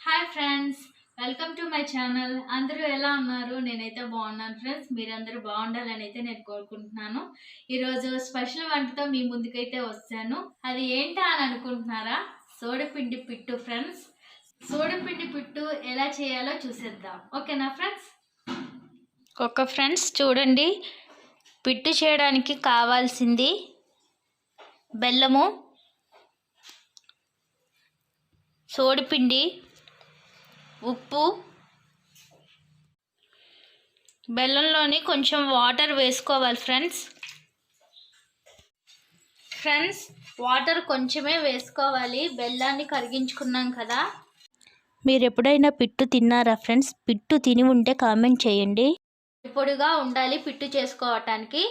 Hi friends welcome to my channel అందరూ ఎలా ఉన్నారు? నేనైతే బాగున్నాను ఫ్రెండ్స్ మీరందరూ బాగుండాలని అయితే నేను కోరుకుంటున్నాను. ఈరోజు స్పెషల్ వంటతో మీ ముందుకైతే వచ్చాను. అది ఏంటా అని అనుకుంటున్నారా? సోడిపిండి పిట్టు ఫ్రెండ్స్ సోడిపిండి పిట్టు ఎలా చేయాలో చూసేద్దాం. ఓకేనా ఫ్రెండ్స్ ఒక ఫ్రెండ్స్ చూడండి. పిట్టు చేయడానికి కావాల్సింది బెల్లము సోడిపిండి ఉప్పు. బెల్లంలోని కొంచెం వాటర్ వేసుకోవాలి ఫ్రెండ్స్. ఫ్రెండ్స్ వాటర్ కొంచెమే వేసుకోవాలి. బెల్లాన్ని కరిగించుకున్నాం కదా. మీరు ఎప్పుడైనా పిట్టు తిన్నారా ఫ్రెండ్స్? పిట్టు తిని ఉంటే కామెంట్ చేయండి. పొడిగా ఉండాలి పిట్టు చేసుకోవటానికి.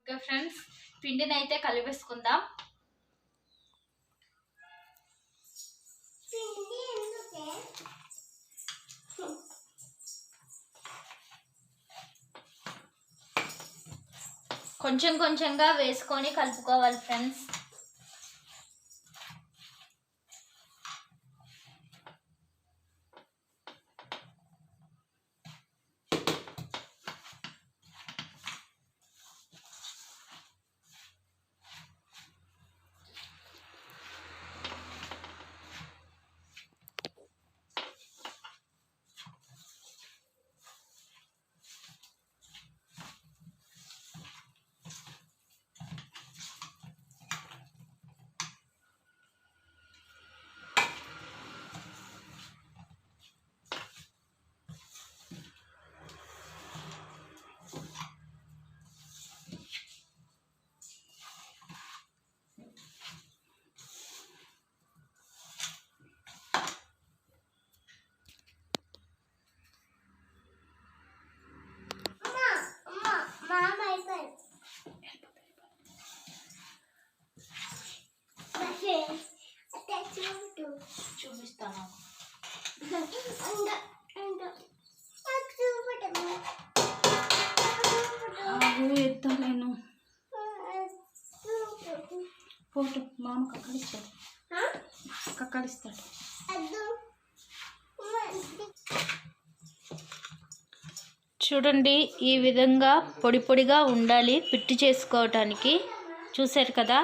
ఓకే ఫ్రెండ్స్ పిండిని అయితే కలిపేసుకుందాం. కొంచెం కొంచెంగా వేసుకొని కలుపుకోవాలి ఫ్రెండ్స్ ఫోటో మామ కక్కడిస్తాడు కక్కడిస్తాడు చూడండి ఈ విధంగా పొడి పొడిగా ఉండాలి పిట్టు చేసుకోవటానికి. చూశారు కదా?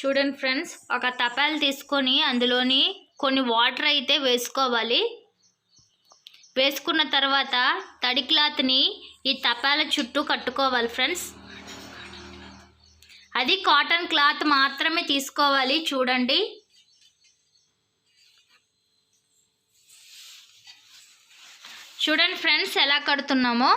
చూడండి ఫ్రెండ్స్ ఒక తపాలు తీసుకొని అందులోని కొన్ని వాటర్ అయితే వేసుకోవాలి. వేసుకున్న తర్వాత తడి క్లాత్ని ఈ తపాల చుట్టూ కట్టుకోవాలి ఫ్రెండ్స్. అది కాటన్ క్లాత్ మాత్రమే తీసుకోవాలి చూడండి. చూడండి ఫ్రెండ్స్ ఎలా కడుతున్నామో.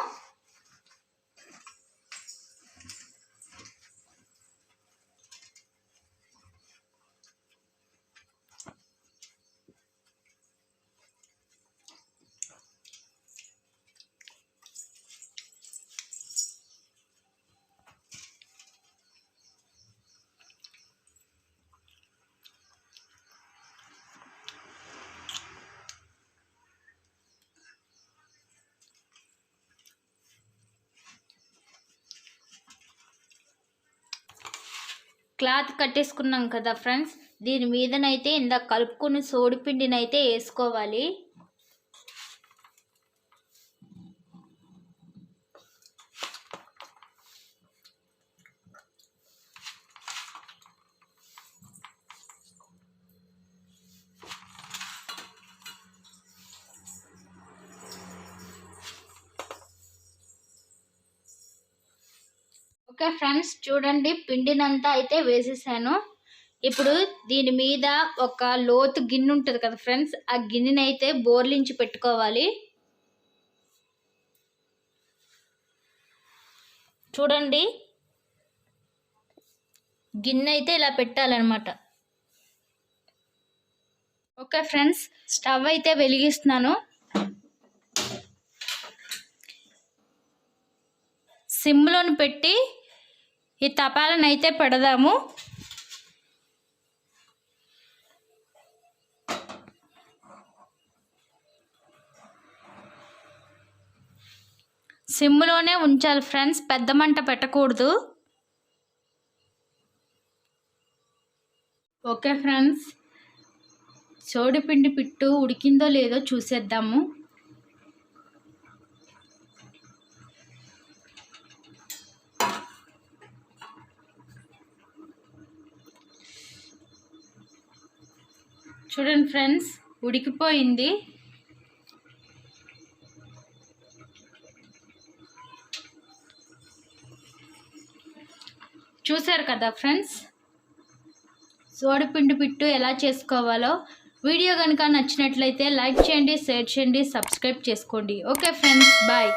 క్లాత్ కట్టేసుకున్నాం కదా ఫ్రెండ్స్ దీని మీదనైతే ఇందాక కలుపుకుని సోడిపిండినైతే వేసుకోవాలి. ఓకే ఫ్రెండ్స్ చూడండి పిండినంతా అయితే వేసేసాను. ఇప్పుడు దీని మీద ఒక లోతు గిన్నె ఉంటుంది కదా ఫ్రెండ్స్ ఆ గిన్నెని అయితే బోర్లించి పెట్టుకోవాలి. చూడండి గిన్నె అయితే ఇలా పెట్టాలన్నమాట. ఓకే ఫ్రెండ్స్ స్టవ్ అయితే వెలిగిస్తున్నాను. సిమ్లోని పెట్టి ఈ తపాలను అయితే పెడదాము. సిమ్లోనే ఉంచాలి ఫ్రెండ్స్ పెద్ద మంట పెట్టకూడదు. ఓకే ఫ్రెండ్స్ చోడిపిండి పిట్టు ఉడికిందో లేదో చూసేద్దాము. చూడండి ఫ్రెండ్స్ ఉడికిపోయింది. చూశారు కదా ఫ్రెండ్స్? సోడిపిండి పిట్టు ఎలా చేసుకోవాలో. వీడియో కనుక నచ్చినట్లయితే లైక్ చేయండి షేర్ చేయండి సబ్స్క్రైబ్ చేసుకోండి. Okay friends bye.